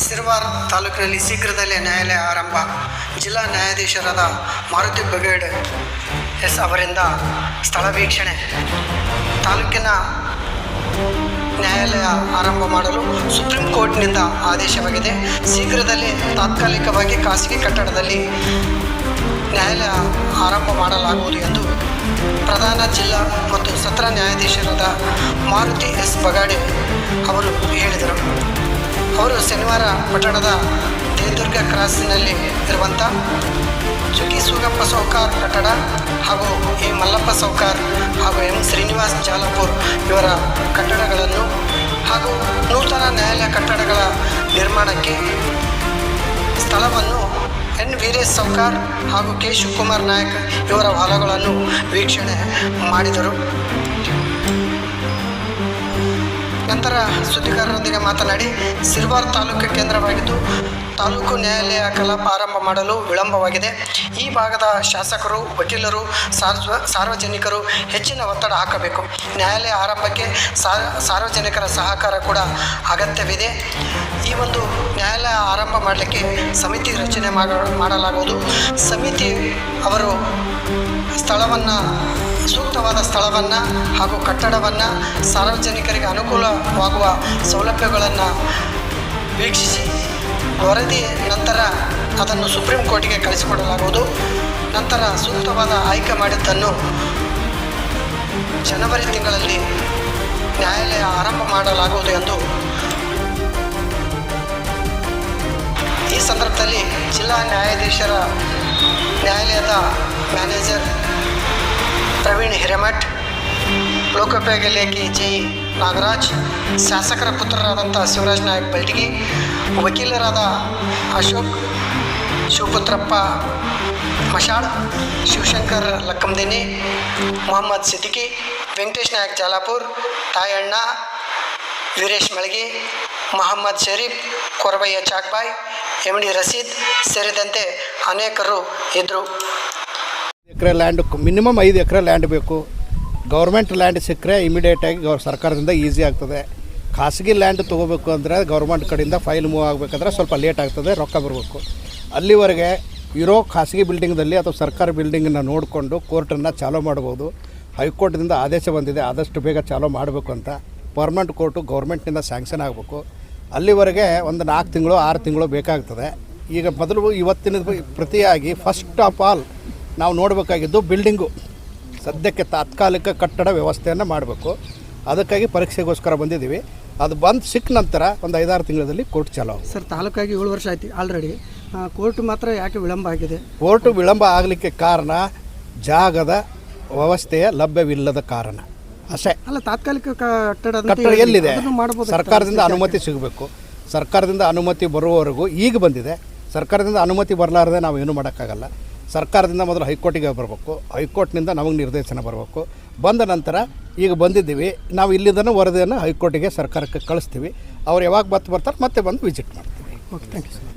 ಸಿರವಾರ್ ತಾಲೂಕಿನಲ್ಲಿ ಶೀಘ್ರದಲ್ಲೇ ನ್ಯಾಯಾಲಯ ಆರಂಭ. ಜಿಲ್ಲಾ ನ್ಯಾಯಾಧೀಶರಾದ ಮಾರುತಿ ಬಗೇಡ್ ಎಸ್ ಅವರಿಂದ ಸ್ಥಳ ವೀಕ್ಷಣೆ. ತಾಲೂಕಿನ ನ್ಯಾಯಾಲಯ ಆರಂಭ ಮಾಡಲು ಸುಪ್ರೀಂ ಕೋರ್ಟ್ನಿಂದ ಆದೇಶವಾಗಿದೆ. ಶೀಘ್ರದಲ್ಲಿ ತಾತ್ಕಾಲಿಕವಾಗಿ ಖಾಸಗಿ ಕಟ್ಟಡದಲ್ಲಿ ನ್ಯಾಯಾಲಯ ಆರಂಭ ಮಾಡಲಾಗುವುದು ಎಂದು ಪ್ರಧಾನ ಜಿಲ್ಲಾ ಮತ್ತು ಸತ್ರ ನ್ಯಾಯಾಧೀಶರಾದ ಮಾರುತಿ ಎಸ್ ಬಗಾಡೆ ಅವರು ಹೇಳಿದರು. ಅವರು ಶನಿವಾರ ಪಟ್ಟಣದ ದೇದುರ್ಗ ಕ್ರಾಸಿನಲ್ಲಿ ಇರುವಂಥ ಜುಗಿ ಸೂಗಪ್ಪ ಸೌಕಾರ್ ಕಟ್ಟಡ ಹಾಗೂ ಎ ಮಲ್ಲಪ್ಪ ಸೌಕಾರ್ ಹಾಗೂ ಎಂ ಶ್ರೀನಿವಾಸ್ ಜಾಲಪುರ್ ಇವರ ಕಟ್ಟಡಗಳನ್ನು ಹಾಗೂ ನೂತನ ನ್ಯಾಯಾಲಯ ಕಟ್ಟಡಗಳ ನಿರ್ಮಾಣಕ್ಕೆ ಸ್ಥಳವನ್ನು ಎನ್ ವೀರೇಶ್ ಸೌಕಾರ್ ಹಾಗೂ ಕೆ ಶಿವಕುಮಾರ್ ನಾಯಕ್ ಇವರ ಹೊಲಗಳನ್ನು ವೀಕ್ಷಣೆ ಮಾಡಿದರು. ನಂತರ ಸುದ್ದಿಗಾರರೊಂದಿಗೆ ಮಾತನಾಡಿ, ಸಿರ್ವಾರ್ ತಾಲೂಕು ಕೇಂದ್ರವಾಗಿದ್ದು, ತಾಲೂಕು ನ್ಯಾಯಾಲಯ ಕಲಾಪ ಆರಂಭ ಮಾಡಲು ವಿಳಂಬವಾಗಿದೆ. ಈ ಭಾಗದ ಶಾಸಕರು, ವಕೀಲರು, ಸಾರ್ವ, ಸಾರ್ವಜನಿಕರು ಹೆಚ್ಚಿನ ಒತ್ತಡ ಹಾಕಬೇಕು. ನ್ಯಾಯಾಲಯ ಆರಂಭಕ್ಕೆ ಸಾರ್ವಜನಿಕರ ಸಹಕಾರ ಕೂಡ ಅಗತ್ಯವಿದೆ. ಈ ಒಂದು ನ್ಯಾಯಾಲಯ ಆರಂಭ ಮಾಡಲಿಕ್ಕೆ ಸಮಿತಿ ರಚನೆ ಮಾಡ, ಮಾಡಲಾಗುವುದು. ಸಮಿತಿ ಅವರು ಸ್ಥಳವನ್ನು ಸೂಕ್ತವಾದ ಸ್ಥಳವನ್ನು ಹಾಗೂ ಕಟ್ಟಡವನ್ನು ಸಾರ್ವಜನಿಕರಿಗೆ ಅನುಕೂಲವಾಗುವ ಸೌಲಭ್ಯಗಳನ್ನು ವೀಕ್ಷಿಸಿ ವರದಿ ನಂತರ ಅದನ್ನು ಸುಪ್ರೀಂ ಕೋರ್ಟಿಗೆ ಕಳಿಸಿಕೊಡಲಾಗುವುದು. ನಂತರ ಸೂಕ್ತವಾದ ಆಯ್ಕೆ ಮಾಡಿದ್ದನ್ನು ಜನವರಿ ತಿಂಗಳಲ್ಲಿ ನ್ಯಾಯಾಲಯ ಆರಂಭ ಮಾಡಲಾಗುವುದು ಎಂದು ಈ ಸಂದರ್ಭದಲ್ಲಿ ಜಿಲ್ಲಾ ನ್ಯಾಯಾಧೀಶರ ನ್ಯಾಯಾಲಯದ ಮ್ಯಾನೇಜರ್ ಪ್ರವೀಣ್ ಹಿರೇಮಠ್, ಲೋಕೋಪಯೋಗಿ ಲೇಖಿ ಜಿ. ನಾಗರಾಜ್, ಶಾಸಕರ ಪುತ್ರರಾದಂಥ ಶಿವರಾಜ್ ನಾಯಕ್ ಬೆಲ್ಟಿಗಿ, ವಕೀಲರಾದ ಅಶೋಕ್ ಶಿವಪುತ್ರಪ್ಪ ಮಶಾಳ್, ಶಿವಶಂಕರ್ ಲಕ್ಕಂದಿನಿ, ಮೊಹಮ್ಮದ್ ಸಿದ್ದಿಕಿ, ವೆಂಕಟೇಶ್ ನಾಯಕ್ ಜಾಲಾಪುರ್, ತಾಯಣ್ಣ, ವೀರೇಶ್ ಮಳಗಿ, ಮೊಹಮ್ಮದ್ ಶರೀಫ್ ಕೊರಬಯ್ಯ ಚಾಕ್ಬಾಯ್ ಎಂ ಡಿ ರಸೀದ್ ಸೇರಿದಂತೆ ಅನೇಕರು ಇದ್ದರು ಎಕರೆ ಲ್ಯಾಂಡ್ ಮಿನಿಮಮ್ ಐದು ಎಕರೆ ಲ್ಯಾಂಡ್ ಬೇಕು. ಗೌರ್ಮೆಂಟ್ ಲ್ಯಾಂಡ್ ಸಿಕ್ಕರೆ ಇಮಿಡಿಯೇಟಾಗಿ ಗೌರ್ ಸರ್ಕಾರದಿಂದ ಈಸಿ ಆಗ್ತದೆ. ಖಾಸಗಿ ಲ್ಯಾಂಡ್ ತೊಗೋಬೇಕು ಅಂದರೆ ಗೌರ್ಮೆಂಟ್ ಕಡೆಯಿಂದ ಫೈಲ್ ಮೂವ್ ಆಗಬೇಕಂದ್ರೆ ಸ್ವಲ್ಪ ಲೇಟ್ ಆಗ್ತದೆ, ರೊಕ್ಕ ಬರಬೇಕು. ಅಲ್ಲಿವರೆಗೆ ಇರೋ ಖಾಸಗಿ ಬಿಲ್ಡಿಂಗ್ದಲ್ಲಿ ಅಥವಾ ಸರ್ಕಾರಿ ಬಿಲ್ಡಿಂಗನ್ನು ನೋಡಿಕೊಂಡು ಕೋರ್ಟನ್ನು ಚಾಲೂ ಮಾಡ್ಬೋದು. ಹೈಕೋರ್ಟ್ದಿಂದ ಆದೇಶ ಬಂದಿದೆ, ಆದಷ್ಟು ಬೇಗ ಚಾಲೋ ಮಾಡಬೇಕು ಅಂತ. ಪರ್ಮನೆಂಟ್ ಕೋರ್ಟು ಗೌರ್ಮೆಂಟ್ನಿಂದ ಸ್ಯಾಂಕ್ಷನ್ ಆಗಬೇಕು. ಅಲ್ಲಿವರೆಗೆ ಒಂದು ನಾಲ್ಕು ತಿಂಗಳು, ಆರು ತಿಂಗಳು ಬೇಕಾಗ್ತದೆ. ಈಗ ಮೊದಲು ಇವತ್ತಿನ ಪ್ರತಿಯಾಗಿ ಫಸ್ಟ್ ಆಫ್ ಆಲ್ ನಾವು ನೋಡಬೇಕಾಗಿದ್ದು ಬಿಲ್ಡಿಂಗು. ಸದ್ಯಕ್ಕೆ ತಾತ್ಕಾಲಿಕ ಕಟ್ಟಡ ವ್ಯವಸ್ಥೆಯನ್ನು ಮಾಡಬೇಕು. ಅದಕ್ಕಾಗಿ ಪರೀಕ್ಷೆಗೋಸ್ಕರ ಬಂದಿದ್ದೀವಿ. ಅದು ಬಂದು ಸಿಕ್ಕ ನಂತರ ಒಂದು ಐದಾರು ತಿಂಗಳಲ್ಲಿ ಕೋರ್ಟ್ ಚಾಲೋ ಸರ್ ತಾಲೂಕಾಗಿ ಏಳು ವರ್ಷ ಆಯ್ತು ಆಲ್ರೆಡಿ. ಕೋರ್ಟ್ ಮಾತ್ರ ಯಾಕೆ ವಿಳಂಬ ಆಗಿದೆ? ಕೋರ್ಟ್ ವಿಳಂಬ ಆಗಲಿಕ್ಕೆ ಕಾರಣ ಜಾಗದ ವ್ಯವಸ್ಥೆಯ ಲಭ್ಯವಿಲ್ಲದ ಕಾರಣ. ಅಷ್ಟೇ. ಅಲ್ಲ ತಾತ್ಕಾಲಿಕ ಕಟ್ಟಡ ಕಟ್ಟಡ ಎಲ್ಲಿದೆ? ಸರ್ಕಾರದಿಂದ ಅನುಮತಿ ಸಿಗಬೇಕು. ಸರ್ಕಾರದಿಂದ ಅನುಮತಿ ಬರುವವರೆಗೂ ಈಗ ಬಂದಿದೆ. ಸರ್ಕಾರದಿಂದ ಅನುಮತಿ ಬರಲಾರದೆ ನಾವು ಏನೂ ಮಾಡೋಕ್ಕಾಗಲ್ಲ. ಸರ್ಕಾರದಿಂದ ಮೊದಲು ಹೈಕೋರ್ಟಿಗೆ ಬರಬೇಕು. ಹೈಕೋರ್ಟ್ನಿಂದ ನಮಗೆ ನಿರ್ದೇಶನ ಬರಬೇಕು. ಬಂದ ನಂತರ ಈಗ ಬಂದಿದ್ದೀವಿ. ನಾವು ಇಲ್ಲಿಂದನೂ ವರದಿಯನ್ನು ಹೈಕೋರ್ಟಿಗೆ ಸರ್ಕಾರಕ್ಕೆ ಕಳಿಸ್ತೀವಿ. ಅವ್ರು ಯಾವಾಗ ಬತ್ತು ಬರ್ತಾರೆ, ಮತ್ತೆ ಬಂದು ವಿಸಿಟ್ ಮಾಡ್ತೀವಿ. Okay thank you sir